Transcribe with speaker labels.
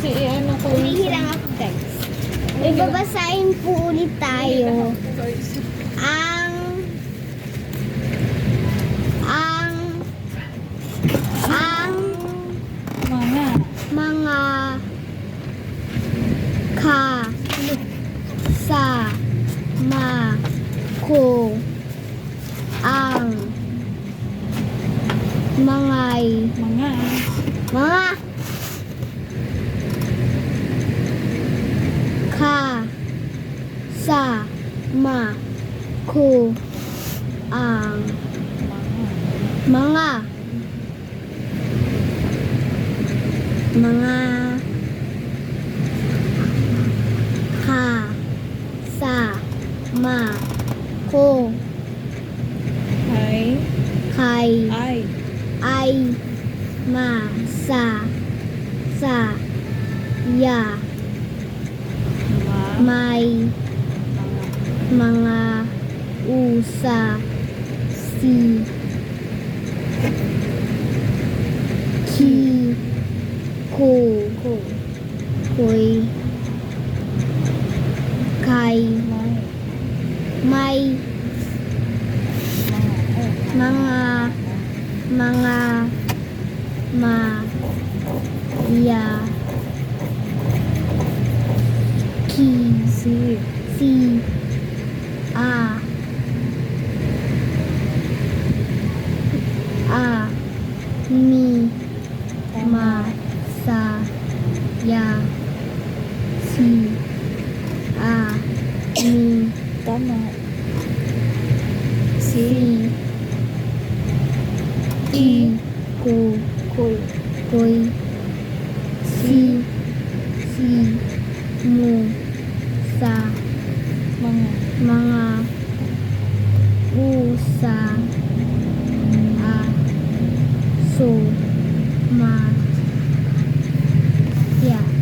Speaker 1: Kasi eh, ano ko yun
Speaker 2: Hihirang ako guys. May babasahin po ulit tayo. Ang ang ang
Speaker 1: Mga.
Speaker 2: mga ka sa ma ko ang mangay
Speaker 1: Mga.
Speaker 2: mga ka sa ma ko ang mga mga ka sa ma ko
Speaker 1: Ay.
Speaker 2: kay
Speaker 1: Ay.
Speaker 2: ay ma sa sa ya
Speaker 1: Ma.
Speaker 2: may mga usa si ki ko
Speaker 1: Ko.
Speaker 2: koy kay
Speaker 1: May. mga
Speaker 2: mga ma ya ki
Speaker 1: Si.
Speaker 2: si a a mi ma sa ya si a mi
Speaker 1: Tama.
Speaker 2: si i ko
Speaker 1: Koy.
Speaker 2: koy si si mo sa
Speaker 1: mga
Speaker 2: usa aso ma yeah.